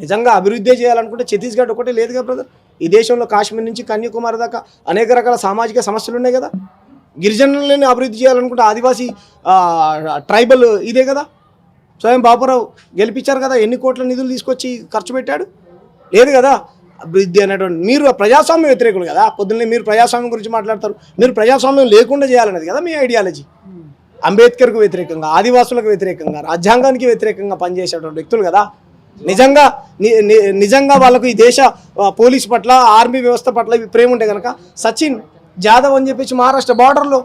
నిజంగా అభివృద్ధి చేయాలనుకుంటే ఛత్తీస్గఢ్ ఒకటే లేదు కదా బ్రదర్ ఈ దేశంలో కాశ్మీర్ నుంచి కన్యాకుమారి దాకా అనేక రకాల సామాజిక సమస్యలు ఉన్నాయి కదా? గిరిజనులని అభివృద్ధి చేయాలనుకుంటే ఆదివాసీ ట్రైబల్ ఇదే కదా? స్వయం బాపురావు గెలిపించారు కదా ఎన్ని కోట్ల నిధులు తీసుకొచ్చి ఖర్చు పెట్టాడు? లేదు కదా? అభివృద్ధి అనేటువంటి మీరు ప్రజాస్వామ్య వ్యతిరేకులు కదా? పొద్దున్నే మీరు ప్రజాస్వామ్యం గురించి మాట్లాడతారు. మీరు ప్రజాస్వామ్యం లేకుండా చేయాలనేది కదా మీ ఐడియాలజీ? అంబేద్కర్కు వ్యతిరేకంగా ఆదివాసులకు వ్యతిరేకంగా రాజ్యాంగానికి వ్యతిరేకంగా పనిచేసేటువంటి వ్యక్తులు కదా? నిజంగా ని- నిజంగా వాళ్ళకు ఈ దేశ పోలీస్ పట్ల ఆర్మీ వ్యవస్థ పట్ల ఇవి ప్రేమ ఉంటే కనుక సచిన్ జాదవ్ అని చెప్పేసి మహారాష్ట్ర బార్డర్లో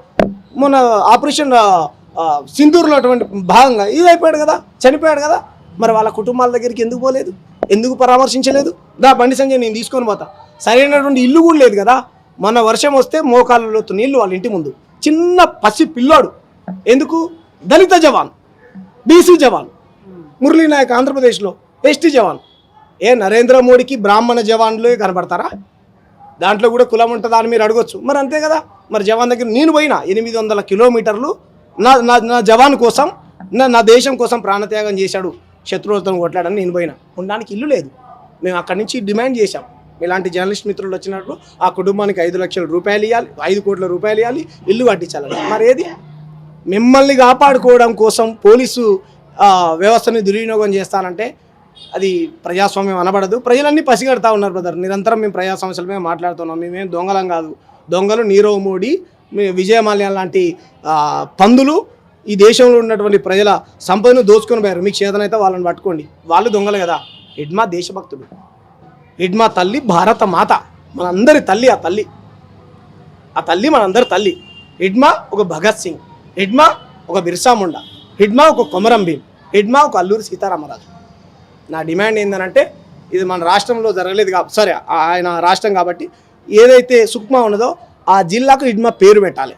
మొన్న ఆపరేషన్ ఆ, సింధూర్లో అటువంటి భాగంగా ఇది అయిపోయాడు కదా చనిపోయాడు కదా మరి వాళ్ళ కుటుంబాల దగ్గరికి ఎందుకు పోలేదు? ఎందుకు పరామర్శించలేదు? దా బండి సంజయ్ నేను తీసుకొని పోతా. సరైనటువంటి ఇల్లు కూడా లేదు కదా మొన్న వర్షం వస్తే మోకాళ్ళలో నీళ్ళు వాళ్ళ ఇంటి ముందు. చిన్న పసి పిల్లోడు. ఎందుకు? దళిత జవాన్ బీసీ జవాన్. మురళీ నాయక్ ఆంధ్రప్రదేశ్లో ఎస్టీ జవాన్. ఏ నరేంద్ర మోడీకి బ్రాహ్మణ జవాన్లే కనబడతారా? దాంట్లో కూడా కులం ఉంటుందా అని మీరు అడగొచ్చు. మరి అంతే కదా. మరి జవాన్ దగ్గర నేను పోయినా ఎనిమిది వందల కిలోమీటర్లు నా నా నా జవాన్ కోసం నా నా దేశం కోసం ప్రాణత్యాగం చేశాడు శత్రువులతో కొట్లాడని నేను పోయినా. ఉండడానికి ఇల్లు లేదు. మేము అక్కడి నుంచి డిమాండ్ చేశాం. ఇలాంటి జర్నలిస్ట్ మిత్రులు వచ్చినప్పుడు ఆ కుటుంబానికి ఐదు లక్షల రూపాయలు ఇవ్వాలి ఐదు కోట్ల రూపాయలు ఇవ్వాలి ఇల్లు కట్టించాలి మరి ఏది? మిమ్మల్ని కాపాడుకోవడం కోసం పోలీసు వ్యవస్థని దుర్వినియోగం చేస్తానంటే అది ప్రజాస్వామ్యం అనబడదు. ప్రజలన్నీ పసిగడతా ఉన్నారు బ్రదర్ నిరంతరం మేము ప్రజా సమస్యల మీద మాట్లాడుతున్నాం. మేమేం దొంగలం కాదు. దొంగలు నీరవ్ మోడీ మీ విజయమాల్యం లాంటి పందులు ఈ దేశంలో ఉన్నటువంటి ప్రజల సంపదను దోచుకొని పోయారు. మీకు చేతనైతే వాళ్ళని పట్టుకోండి. వాళ్ళు దొంగలు కదా. హిడ్మా దేశభక్తుడు. హిడ్మా తల్లి భారత మాత. మనందరి తల్లి ఆ తల్లి. ఆ తల్లి మనందరి తల్లి. హిడ్మా ఒక భగత్ సింగ్. హిడ్మా ఒక బిర్సా ముండా. హిడ్మా ఒక కొమరం భీమ్ హిడ్మా ఒక అల్లూరి సీతారామరాజు. నా డిమాండ్ ఏంటంటే ఇది మన రాష్ట్రంలో జరగలేదు కాబట్టి సరే ఆయన రాష్ట్రం కాబట్టి ఏదైతే సుక్మా ఉన్నదో ఆ జిల్లాకు హిడ్మా పేరు పెట్టాలి.